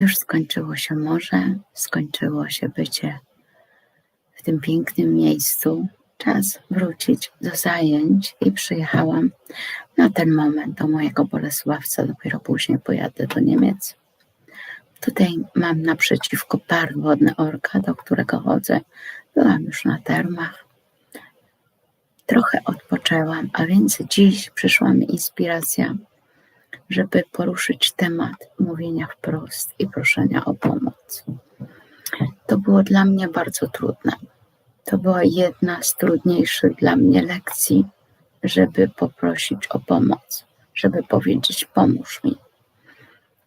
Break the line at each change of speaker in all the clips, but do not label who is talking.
Już skończyło się morze, skończyło się bycie w tym pięknym miejscu. Czas wrócić do zajęć i przyjechałam na ten moment do mojego Bolesławca. Dopiero później pojadę do Niemiec. Tutaj mam naprzeciwko park wodny Orka, do którego chodzę. Byłam już na termach. Trochę odpoczęłam, a więc dziś przyszła mi inspiracja, żeby poruszyć temat mówienia wprost i proszenia o pomoc. To było dla mnie bardzo trudne. To była jedna z trudniejszych dla mnie lekcji, żeby poprosić o pomoc, żeby powiedzieć: Pomóż mi,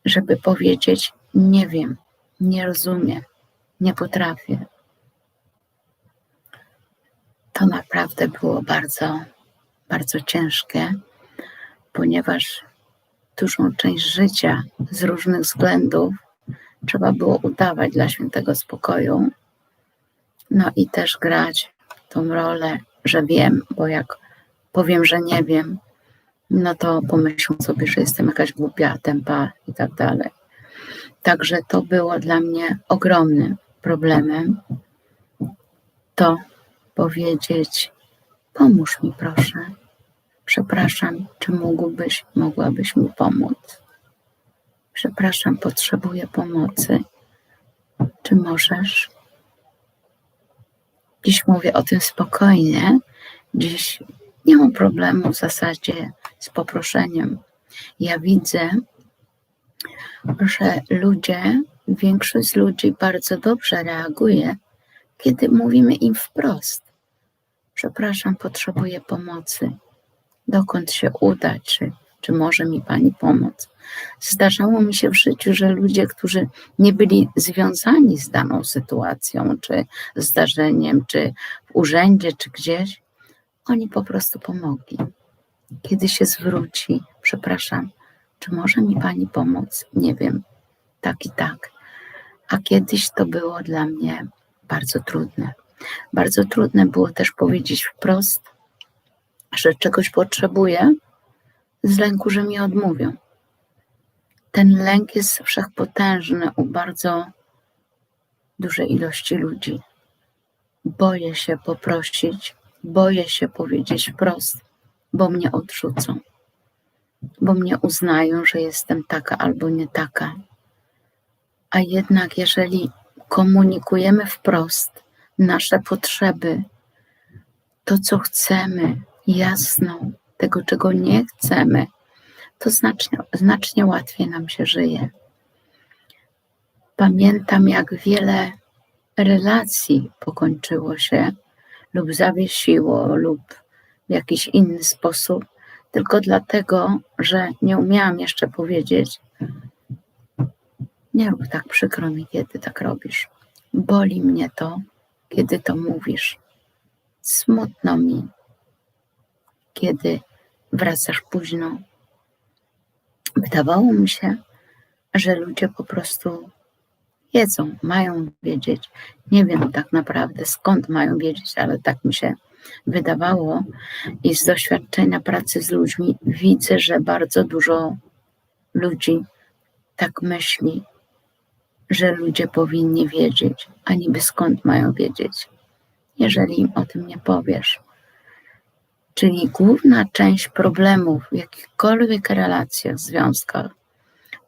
żeby powiedzieć: Nie wiem, nie rozumiem, nie potrafię. To naprawdę było bardzo, bardzo ciężkie, ponieważ dużą część życia z różnych względów trzeba było udawać dla świętego spokoju. No i też grać tą rolę, że wiem, bo jak powiem, że nie wiem, no to pomyślą sobie, że jestem jakaś głupia, tempa i tak dalej. Także to było dla mnie ogromnym problemem. To powiedzieć: Pomóż mi, proszę. Przepraszam, czy mógłbyś, mogłabyś mi pomóc? Przepraszam, potrzebuję pomocy. Czy możesz? Dziś mówię o tym spokojnie. Dziś nie mam problemu w zasadzie z poproszeniem. Ja widzę, że ludzie, większość z ludzi bardzo dobrze reaguje, kiedy mówimy im wprost. Przepraszam, potrzebuję pomocy. Dokąd się udać? Czy, czy może mi pani pomóc? Zdarzało mi się w życiu, że ludzie, którzy nie byli związani z daną sytuacją, czy zdarzeniem, czy w urzędzie, czy gdzieś, oni po prostu pomogli. Kiedy się zwróci, przepraszam, czy może mi pani pomóc? Nie wiem, tak i tak. A kiedyś to było dla mnie bardzo trudne. Bardzo trudne było też powiedzieć wprost, że czegoś potrzebuję, z lęku, że mi odmówią. Ten lęk jest wszechpotężny u bardzo dużej ilości ludzi. Boję się poprosić, boję się powiedzieć wprost, bo mnie odrzucą, bo mnie uznają, że jestem taka albo nie taka. A jednak, jeżeli komunikujemy wprost nasze potrzeby, to co chcemy, jasno, tego czego nie chcemy, to znacznie, znacznie łatwiej nam się żyje. Pamiętam, jak wiele relacji pokończyło się lub zawiesiło, lub w jakiś inny sposób, tylko dlatego, że nie umiałam jeszcze powiedzieć, nie rób tak przykro mi, kiedy tak robisz. Boli mnie to, kiedy to mówisz. Smutno mi, kiedy wracasz późno. Wydawało mi się, że ludzie po prostu wiedzą, mają wiedzieć. Nie wiem tak naprawdę skąd mają wiedzieć, ale tak mi się wydawało. I z doświadczenia pracy z ludźmi widzę, że bardzo dużo ludzi tak myśli, że ludzie powinni wiedzieć, a niby skąd mają wiedzieć, jeżeli im o tym nie powiesz. Czyli główna część problemów w jakichkolwiek relacjach, związkach,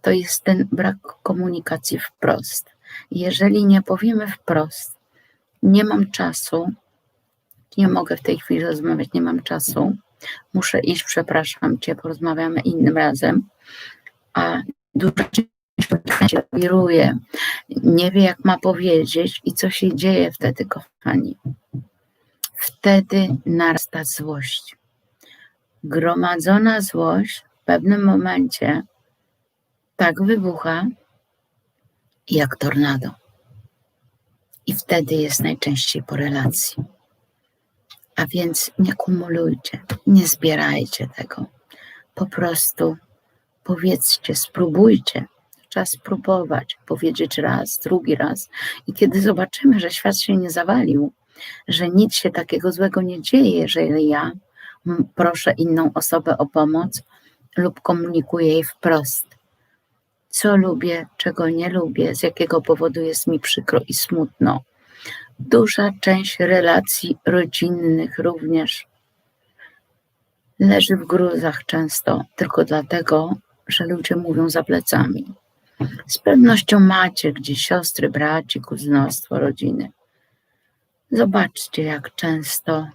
to jest ten brak komunikacji wprost. Jeżeli nie powiemy wprost, nie mam czasu, nie mogę w tej chwili rozmawiać, nie mam czasu, muszę iść, przepraszam cię, porozmawiamy innym razem, a duża część się wiruje, nie wie jak ma powiedzieć i co się dzieje wtedy, kochani Wtedy narasta złość. Gromadzona złość w pewnym momencie tak wybucha jak tornado. I wtedy jest najczęściej po relacji. A więc nie kumulujcie, nie zbierajcie tego. Po prostu powiedzcie, spróbujcie. Trzeba spróbować, powiedzieć raz, drugi raz. I kiedy zobaczymy, że świat się nie zawalił, że nic się takiego złego nie dzieje, jeżeli ja proszę inną osobę o pomoc lub komunikuję jej wprost. co lubię, czego nie lubię, z jakiego powodu jest mi przykro i smutno. Duża część relacji rodzinnych również leży w gruzach często, tylko dlatego, że ludzie mówią za plecami. Z pewnością macie gdzieś siostry, braci, kuzynostwo, rodziny. Zobaczcie, jak często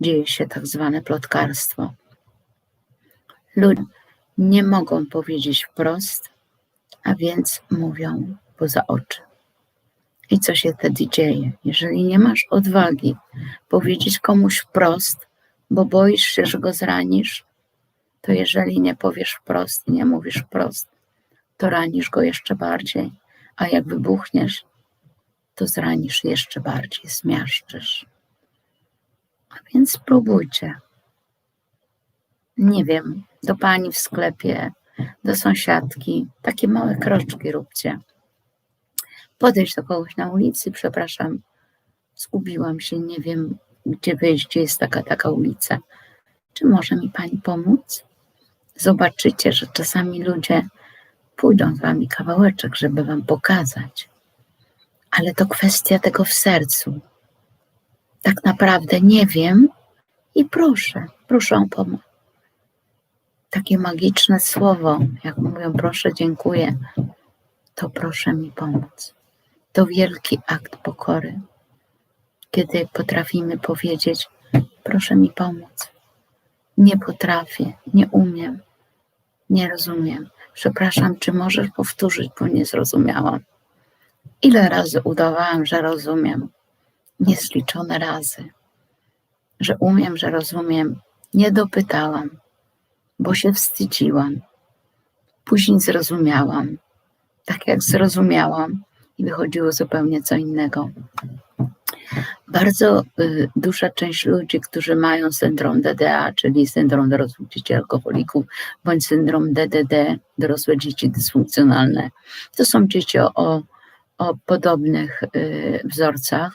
dzieje się tak zwane plotkarstwo. Ludzie nie mogą powiedzieć wprost, a więc mówią poza oczy. I co się wtedy dzieje? Jeżeli nie masz odwagi powiedzieć komuś wprost, bo boisz się, że go zranisz, to jeżeli nie powiesz wprost i nie mówisz wprost, to ranisz go jeszcze bardziej, a jak wybuchniesz, to zranisz jeszcze bardziej, zmiażdżysz. A więc spróbujcie. Nie wiem, do pani w sklepie, do sąsiadki, takie małe kroczki róbcie. Podejść do kogoś na ulicy, przepraszam, zgubiłam się, nie wiem, gdzie wyjść, gdzie jest taka, taka ulica. Czy może mi pani pomóc? Zobaczycie, że czasami ludzie pójdą z wami kawałeczek, żeby wam pokazać. Ale to kwestia tego w sercu. Tak naprawdę nie wiem i proszę, proszę o pomoc. Takie magiczne słowo, jak mówią proszę, dziękuję, to proszę mi pomóc. To wielki akt pokory, kiedy potrafimy powiedzieć, proszę mi pomóc. Nie potrafię, nie umiem, nie rozumiem. Przepraszam, czy możesz powtórzyć, bo nie zrozumiałam. Ile razy udawałam, że rozumiem? Niezliczone razy. Że umiem, że rozumiem. Nie dopytałam, bo się wstydziłam. Później zrozumiałam. Tak jak zrozumiałam, i wychodziło zupełnie co innego. Bardzo y, duża część ludzi, którzy mają syndrom DDA, czyli syndrom dorosłych dzieci alkoholików, bądź syndrom DDD, dorosłe dzieci dysfunkcjonalne, to są dzieci o, o, o podobnych y, wzorcach,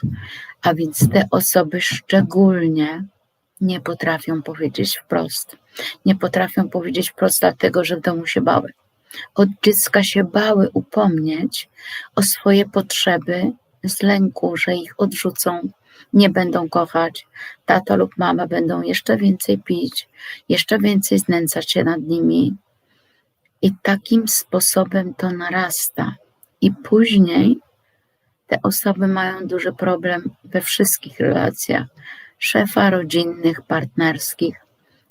a więc te osoby szczególnie nie potrafią powiedzieć wprost. Nie potrafią powiedzieć wprost, dlatego że w domu się bały. Od dziecka się bały upomnieć o swoje potrzeby z lęku, że ich odrzucą, nie będą kochać, tato lub mama będą jeszcze więcej pić, jeszcze więcej znęcać się nad nimi. I takim sposobem to narasta. I później te osoby mają duży problem we wszystkich relacjach szefa rodzinnych, partnerskich.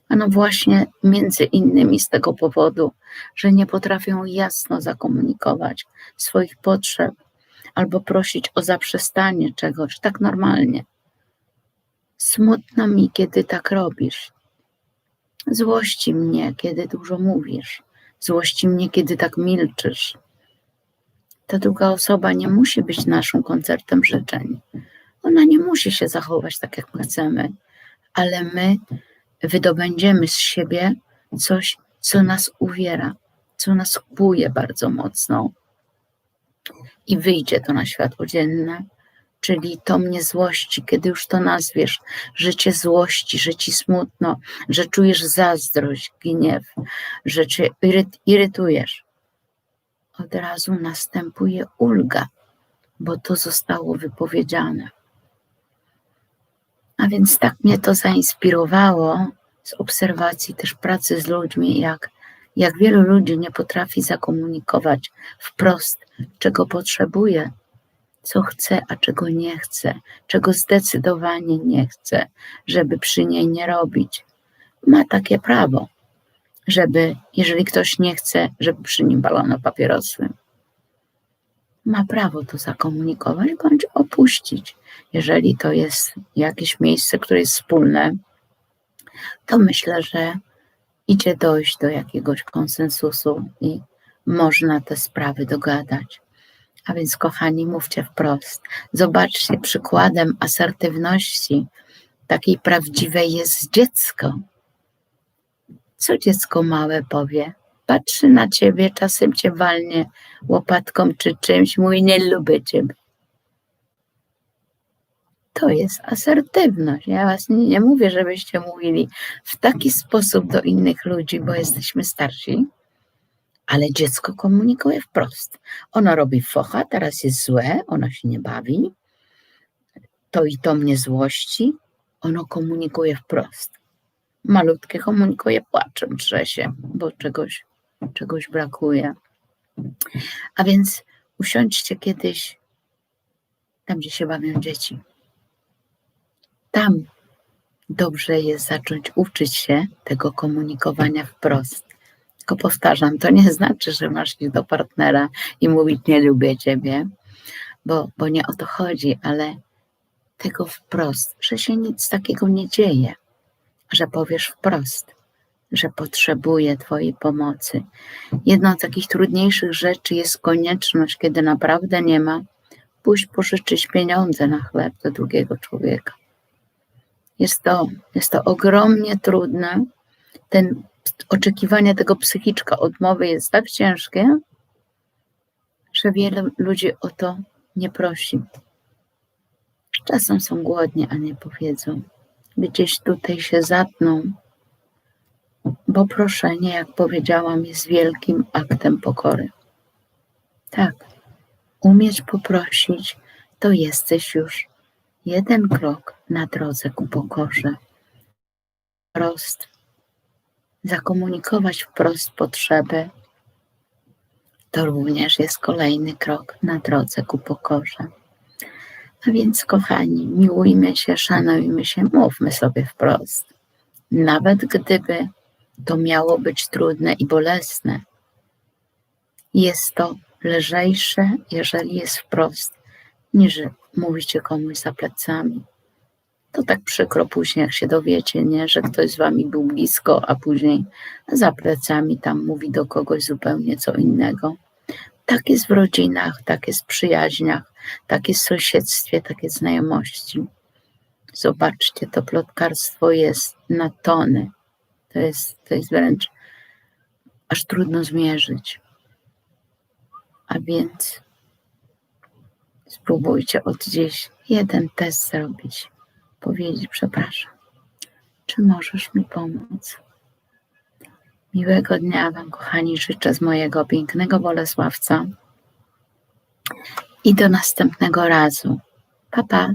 A no właśnie między innymi z tego powodu, że nie potrafią jasno zakomunikować swoich potrzeb, albo prosić o zaprzestanie czegoś tak normalnie. Smutno mi, kiedy tak robisz. Złości mnie, kiedy dużo mówisz. Złości mnie, kiedy tak milczysz. Ta druga osoba nie musi być naszym koncertem życzeń. Ona nie musi się zachować tak, jak my chcemy, ale my wydobędziemy z siebie coś, co nas uwiera, co nas kłuje bardzo mocno, i wyjdzie to na światło dzienne, czyli to mnie złości, kiedy już to nazwiesz, że cię złości, że ci smutno, że czujesz zazdrość, gniew, że cię irytujesz. Od razu następuje ulga, bo to zostało wypowiedziane. A więc tak mnie to zainspirowało z obserwacji też pracy z ludźmi, jak jak wielu ludzi nie potrafi zakomunikować wprost, czego potrzebuje, co chce, a czego nie chce, czego zdecydowanie nie chce, żeby przy niej nie robić. Ma takie prawo, żeby, jeżeli ktoś nie chce, żeby przy nim balono papierosy, ma prawo to zakomunikować bądź opuścić. Jeżeli to jest jakieś miejsce, które jest wspólne, to myślę, że idzie dojść do jakiegoś konsensusu i można te sprawy dogadać. A więc, kochani, mówcie wprost. Zobaczcie, przykładem asertywności takiej prawdziwej jest dziecko. Co dziecko małe powie? Patrzy na ciebie, czasem cię walnie łopatką czy czymś, mówi nie lubię ciebie to jest asertywność. Ja was nie, nie mówię, żebyście mówili w taki sposób do innych ludzi, bo jesteśmy starsi, ale dziecko komunikuje wprost. Ono robi focha, teraz jest złe, ono się nie bawi, to i to mnie złości, ono komunikuje wprost. Malutkie komunikuje płaczem, drze się, bo czegoś, czegoś brakuje. A więc usiądźcie kiedyś tam, gdzie się bawią dzieci. Tam dobrze jest zacząć uczyć się tego komunikowania wprost. Tylko powtarzam, to nie znaczy, że masz iść do partnera i mówić nie lubię ciebie, bo, bo nie o to chodzi, ale tego wprost, że się nic takiego nie dzieje, powiesz wprost, że potrzebuję Twojej pomocy. Jedną z takich trudniejszych rzeczy jest konieczność, kiedy naprawdę nie ma, pójść pożyczyć pieniądze na chleb do drugiego człowieka. Jest to, jest to ogromnie trudne. Ten oczekiwanie tego psychiczka odmowy jest tak ciężkie, że wiele ludzi o to nie prosi. Czasem są głodni, a nie powiedzą. Gdzieś tutaj się zatną, bo proszenie, jak powiedziałam, jest wielkim aktem pokory. Tak, umieć poprosić, to jesteś już jeden krok na drodze ku pokorze. Wprost, zakomunikować wprost potrzeby, to również jest kolejny krok na drodze ku pokorze. A więc, kochani, miłujmy się, szanujmy się, mówmy sobie wprost. Nawet gdyby to miało być trudne i bolesne, jest to lżejsze, jeżeli jest wprost, niż mówicie komuś za plecami. To tak przykro później, jak się dowiecie, nie, że ktoś z wami był blisko, a później za plecami tam mówi do kogoś zupełnie co innego. Tak jest w rodzinach, tak jest w przyjaźniach, tak jest w sąsiedztwie, tak jest w znajomości. Zobaczcie, to plotkarstwo jest na tony. To jest, to jest wręcz aż trudno zmierzyć. A więc spróbujcie od dziś jeden test zrobić. Powiedzieć, przepraszam, czy możesz mi pomóc? Miłego dnia Wam, kochani, życzę z mojego pięknego Bolesławca i do następnego razu. Pa, pa.